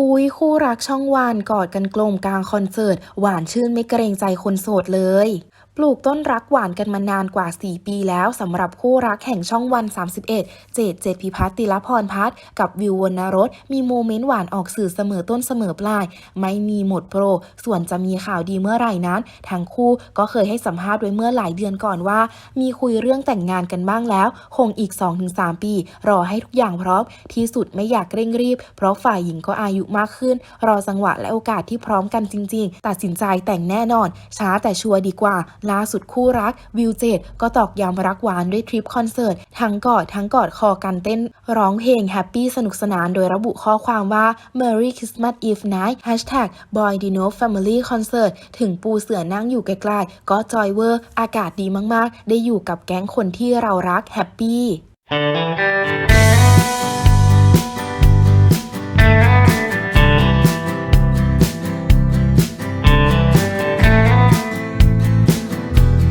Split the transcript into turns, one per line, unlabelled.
อุ้ยคู่รักช่องวันกอดกันกลมกลางคอนเสิร์ต หวานชื่นไม่เกรงใจคนโสดเลย ปลูกต้นรักหวานกันมานานกว่า 4 ปีแล้วสำหรับคู่รักแห่งช่องวัน 31 เจดเจดพิพัฒน์ติลพรพัฒน์กับวิววรรณรสมีโมเมนต์หวานออกสื่อเสมอต้นเสมอปลาย ไม่มีหมดโปร ส่วนจะมีข่าวดีเมื่อไหร่นั้น ทั้งคู่ก็เคยให้สัมภาษณ์ไว้เมื่อหลายเดือนก่อนว่า มีคุยเรื่องแต่งงานกันบ้างแล้ว คงอีก 2-3 ปี รอให้ทุกอย่างพร้อม ที่สุดไม่อยากเร่งรีบ เพราะฝ่ายหญิงก็อายุมากขึ้น รอจังหวะและโอกาสที่พร้อมกันจริง ๆ ตัดสินใจแต่งแน่นอน ช้าแต่ชัวร์ดีกว่าล่าสุดคู่รักวิวเจดก็ตอกย้ำรักหวานด้วยทริปคอนเสิร์ต ทั้งกอดทั้งกอดคอกันเต้น ร้องเพลงแฮปปี้สนุกสนานโดยระบุข้อความว่า Merry Christmas Eve Night Hashtag Boy Dino Family Concert ถึงปูเสือนั่งอยู่ไกลๆก็จอยเวอร์ อากาศดีมากๆ ได้อยู่กับแก๊งคนที่เรารักแฮปปี้